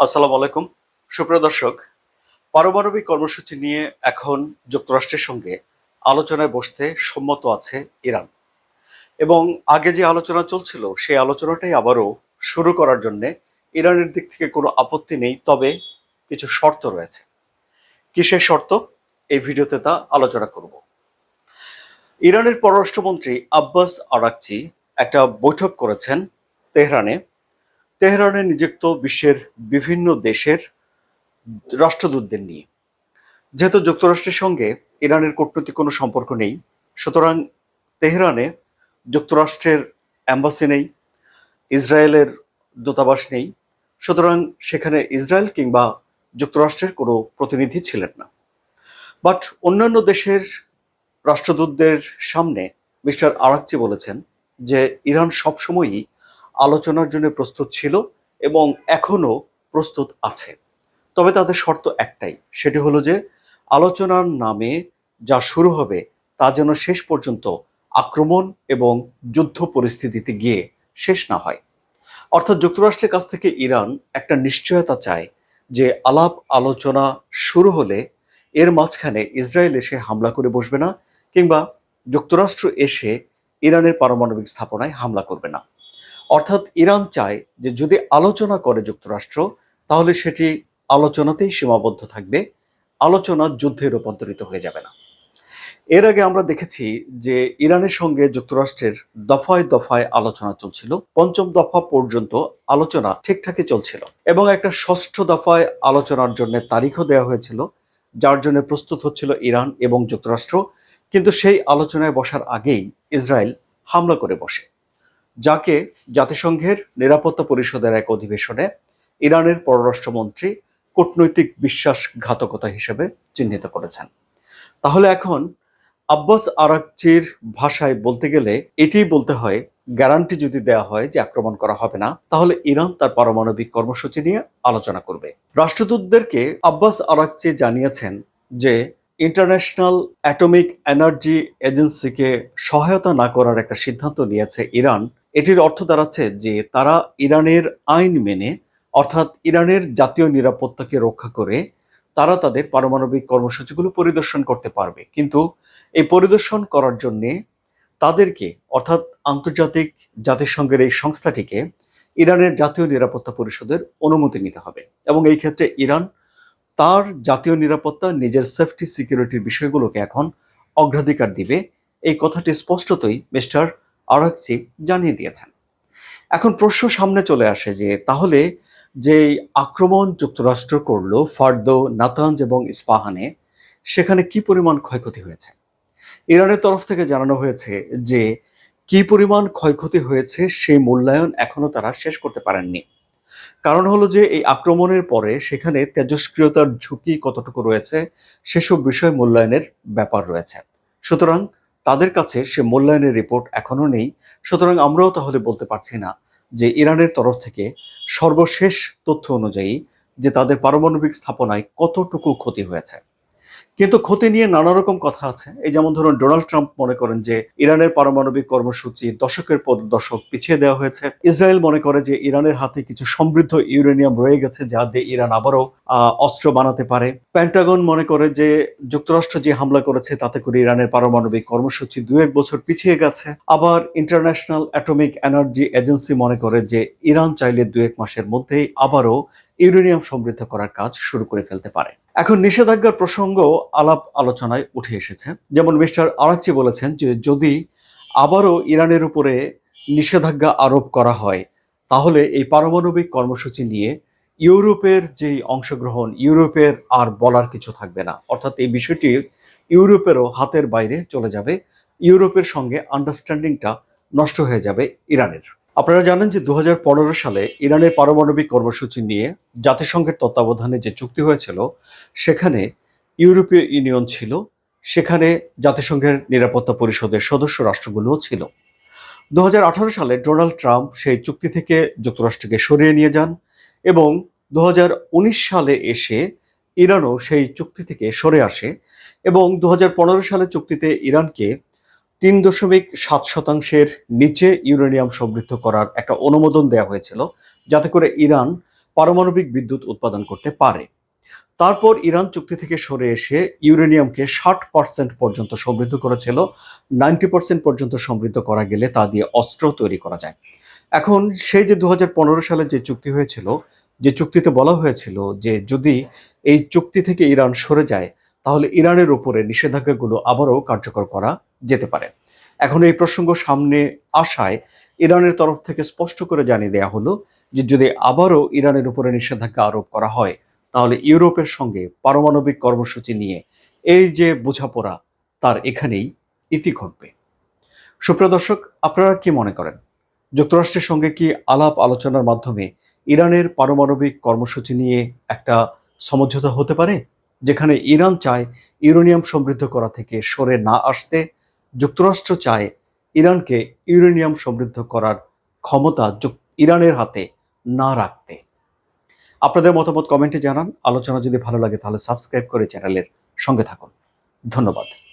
আসসালামু আলাইকুম। সুপ্রিয় দর্শক, পারমাণবিক কর্মসূচি নিয়ে এখন যুক্তরাষ্ট্রের সঙ্গে আলোচনায় বসতে সম্মত আছে ইরান। এবং আগে যে আলোচনা চলছিল, সেই আলোচনাটাই আবারও শুরু করার জন্য ইরানের দিক থেকে কোনো আপত্তি নেই, তবে কিছু শর্ত রয়েছে। কিসের শর্ত? এই ভিডিওতে তা আলোচনা করব। ইরানের পররাষ্ট্রমন্ত্রী আব্বাস আরাকচি একটা বৈঠক করেছেন তেহরানে। তেহরানে নিযুক্ত বিশ্বের বিভিন্ন দেশের রাষ্ট্রদূতদের নিয়ে। যেহেতু যুক্তরাষ্ট্রের সঙ্গে ইরানের কূটনৈতিক কোনো সম্পর্ক নেই, সুতরাং তেহরানে যুক্তরাষ্ট্রের অ্যাম্বাসি নেই, ইসরায়েলের দূতাবাস নেই, সুতরাং সেখানে ইসরায়েল কিংবা যুক্তরাষ্ট্রের কোনো প্রতিনিধি ছিলেন না। বাট অন্যান্য দেশের রাষ্ট্রদূতদের সামনে মিস্টার আরাকচি বলেছেন যে ইরান সবসময়ই আলোচনার জন্য প্রস্তুত ছিল এবং এখনও প্রস্তুত আছে। তবে তাদের শর্ত একটাই, সেটি হলো যে আলোচনার নামে যা শুরু হবে তা যেন শেষ পর্যন্ত আক্রমণ এবং যুদ্ধ পরিস্থিতিতে গিয়ে শেষ না হয়। অর্থাৎ যুক্তরাষ্ট্রের কাছ থেকে ইরান একটা নিশ্চয়তা চায় যে আলাপ আলোচনা শুরু হলে এর মাঝখানে ইসরায়েল এসে হামলা করে বসবে না কিংবা যুক্তরাষ্ট্র এসে ইরানের পারমাণবিক স্থাপনায় হামলা করবে না। অর্থাৎ ইরান চায় যে যদি আলোচনা করে যুক্তরাষ্ট্র, তাহলে সেটি আলোচনাতেই সীমাবদ্ধ থাকবে, আলোচনা যুদ্ধে রূপান্তরিত হয়ে যাবে না। এর আগে আমরা দেখেছি যে ইরানের সঙ্গে যুক্তরাষ্ট্রের দফায় দফায় আলোচনা চলছিল, পঞ্চম দফা পর্যন্ত আলোচনা ঠিকঠাকই চলছিল এবং একটা ষষ্ঠ দফায় আলোচনার জন্য তারিখও দেওয়া হয়েছিল, যার জন্য প্রস্তুত হচ্ছিল ইরান এবং যুক্তরাষ্ট্র, কিন্তু সেই আলোচনায় বসার আগেই ইসরায়েল হামলা করে বসে। যাকে জাতিসংঘের নিরাপত্তা পরিষদের এক অধিবেশনে ইরানের পররাষ্ট্রমন্ত্রী কূটনৈতিক বিশ্বাসঘাতকতা হিসেবে চিহ্নিত করেছেন। তাহলে এখন আব্বাস আরাকচির ভাষায় বলতে গেলে এটি বলতে হয়, গ্যারান্টি যদি দেওয়া হয় যে আক্রমণ করা হবে না, তাহলে ইরান তার পারমাণবিক কর্মসূচি নিয়ে আলোচনা করবে। রাষ্ট্রদূতদেরকে আব্বাস আরাকচি জানিয়েছেন যে ইন্টারন্যাশনাল অ্যাটমিক এনার্জি এজেন্সিকে সহায়তা না করার একটা সিদ্ধান্ত নিয়েছে ইরান। এটির অর্থ দাঁড়াচ্ছে যে তারা ইরানের আইন মেনে, অর্থাৎ ইরানের জাতীয় নিরাপত্তাকে রক্ষা করে তারা তাদের পারমাণবিক কর্মসূচিগুলো পরিদর্শন করতে পারবে। কিন্তু এই পরিদর্শন করার জন্যে তাদেরকে, অর্থাৎ আন্তর্জাতিক জাতিসংঘের এই সংস্থাটিকে ইরানের জাতীয় নিরাপত্তা পরিষদের অনুমতি নিতে হবে। এবং এই ক্ষেত্রে ইরান তার জাতীয় নিরাপত্তা, নিজের সেফটি, সিকিউরিটির বিষয়গুলোকে এখন অগ্রাধিকার দিবে। এই কথাটি স্পষ্টতই মিস্টার আরাকচি জানিয়ে দিয়েছেন। এখন প্রশ্ন সামনে চলে আসে যে, তাহলে যে আক্রমণ যুক্তরাষ্ট্র করল ফার্দো নাতাঞ্জ এবং ইস্পাহানে, সেখানে কি পরিমাণ ক্ষয়ক্ষতি হয়েছে? ইরানের তরফ থেকে জানানো হয়েছে যে, কি পরিমাণ ক্ষয়ক্ষতি হয়েছে সেই মূল্যায়ন এখনও তারা শেষ করতে পারেননি। কারণ হলো যে, এই আক্রমণের পরে সেখানে তেজস্ক্রিয়তার ঝুঁকি কতটুকু রয়েছে, সেসব বিষয় মূল্যায়নের ব্যাপার রয়েছে। সুতরাং তাদের কাছে সে মূল্যায়নের রিপোর্ট এখনও নেই। সুতরাং আমরাও তাহলে বলতে পারছি না যে ইরানের তরফ থেকে সর্বশেষ তথ্য অনুযায়ী যে তাদের পারমাণবিক স্থাপনায় কতটুকু ক্ষতি হয়েছে। কিন্তু ক্ষতি নিয়ে নানা রকম কথা আছে। এই যেমন ধরুন ডোনাল্ড ট্রাম্প মনে করেন যে ইরানের পারমাণবিক কর্মসূচি দশকের পর দশক পিছিয়ে দেওয়া হয়েছে। ইসরায়েল মনে করে যে ইরানের হাতে কিছু সমৃদ্ধ ইউরেনিয়াম রয়ে গেছে যা দিয়ে ইরান আবারও অস্ত্র বানাতে পারে। প্যান্টাগন মনে করে যে যুক্তরাষ্ট্র যে হামলা করেছে তাতে করে ইরানের পারমাণবিক কর্মসূচি দু এক বছর পিছিয়ে গেছে। আবার ইন্টারন্যাশনাল অ্যাটমিক এনার্জি এজেন্সি মনে করে যে ইরান চাইলে দু এক মাসের মধ্যেই আবারও ইউরেনিয়াম সমৃদ্ধ করার কাজ শুরু করে ফেলতে পারে। এখন নিষেধাজ্ঞার প্রসঙ্গ আলাপ আলোচনায় উঠে এসেছে। যেমন মিস্টার আরাচ্চি বলেছেন যে, যদি আবারও ইরানের উপরে নিষেধাজ্ঞা আরোপ করা হয়, তাহলে এই পারমাণবিক কর্মসূচি নিয়ে ইউরোপের যে অংশগ্রহণ, ইউরোপের আর বলার কিছু থাকবে না। অর্থাৎ এই বিষয়টি ইউরোপেরও হাতের বাইরে চলে যাবে। ইউরোপের সঙ্গে আন্ডারস্ট্যান্ডিংটা নষ্ট হয়ে যাবে ইরানের। আপনারা জানেন যে দু হাজার পনেরো সালে ইরানের পারমাণবিক কর্মসূচি নিয়ে জাতিসংঘের তত্ত্বাবধানে যে চুক্তি হয়েছিল, সেখানে ইউরোপীয় ইউনিয়ন ছিল, সেখানে জাতিসংঘের নিরাপত্তা পরিষদের সদস্য রাষ্ট্রগুলোও ছিল। দু হাজার আঠারো সালে ডোনাল্ড ট্রাম্প সেই চুক্তি থেকে যুক্তরাষ্ট্রকে সরিয়ে নিয়ে যান এবং দু হাজার উনিশ সালে এসে ইরানও সেই চুক্তি থেকে সরে আসে এবং দু হাজার পনেরো সালে চুক্তিতে ইরানকে তিন দশমিক সাত শতাংশের নিচে ইউরেনিয়াম সমৃদ্ধ করার একটা অনুমোদন দেওয়া হয়েছিল, যাতে করে ইরান পারমাণবিক বিদ্যুৎ উৎপাদন করতে পারে। তারপর ইরান চুক্তি থেকে সরে এসে ইউরেনিয়ামকে ষাট পার্সেন্ট পর্যন্ত সমৃদ্ধ করেছিল, নাইনটি পার্সেন্ট পর্যন্ত সমৃদ্ধ করা গেলে তা দিয়ে অস্ত্র তৈরি করা যায়। এখন সেই যে দু হাজার পনেরো সালে যে চুক্তি হয়েছিল, যে চুক্তিতে বলা হয়েছিল যে যদি এই চুক্তি থেকে ইরান সরে যায় তাহলে ইরানের উপরে নিষেধাজ্ঞাগুলো আবারও কার্যকর করা যেতে পারে। এখন এই প্রসঙ্গ সামনে আসায় ইরানের তরফ থেকে স্পষ্ট করে জানিয়ে দেওয়া হলো যে যদি আবারও ইরানের উপরে নিষেধাজ্ঞা আরোপ করা হয়, তাহলে ইউরোপের সঙ্গে পারমাণবিক কর্মসূচি নিয়ে এই যে বোঝাপড়া, তার এখানেই ইতি ঘটবে। সুপ্রিয় দর্শক, আপনারা কি মনে করেন? যুক্তরাষ্ট্রের সঙ্গে কি আলাপ আলোচনার মাধ্যমে ইরানের পারমাণবিক কর্মসূচি নিয়ে একটা সমঝোতা হতে পারে? যেখানে ইরান চায় ইউরেনিয়াম সমৃদ্ধ করা থেকে সরে না আসতে, যুক্তরাষ্ট্র চায় ইরানকে ইউরেনিয়াম সমৃদ্ধ করার ক্ষমতা ইরানের হাতে না রাখতে। আপনাদের মতামত কমেন্টে জানান। আলোচনা যদি ভালো লাগে তাহলে সাবস্ক্রাইব করে চ্যানেলের সঙ্গে থাকুন। ধন্যবাদ।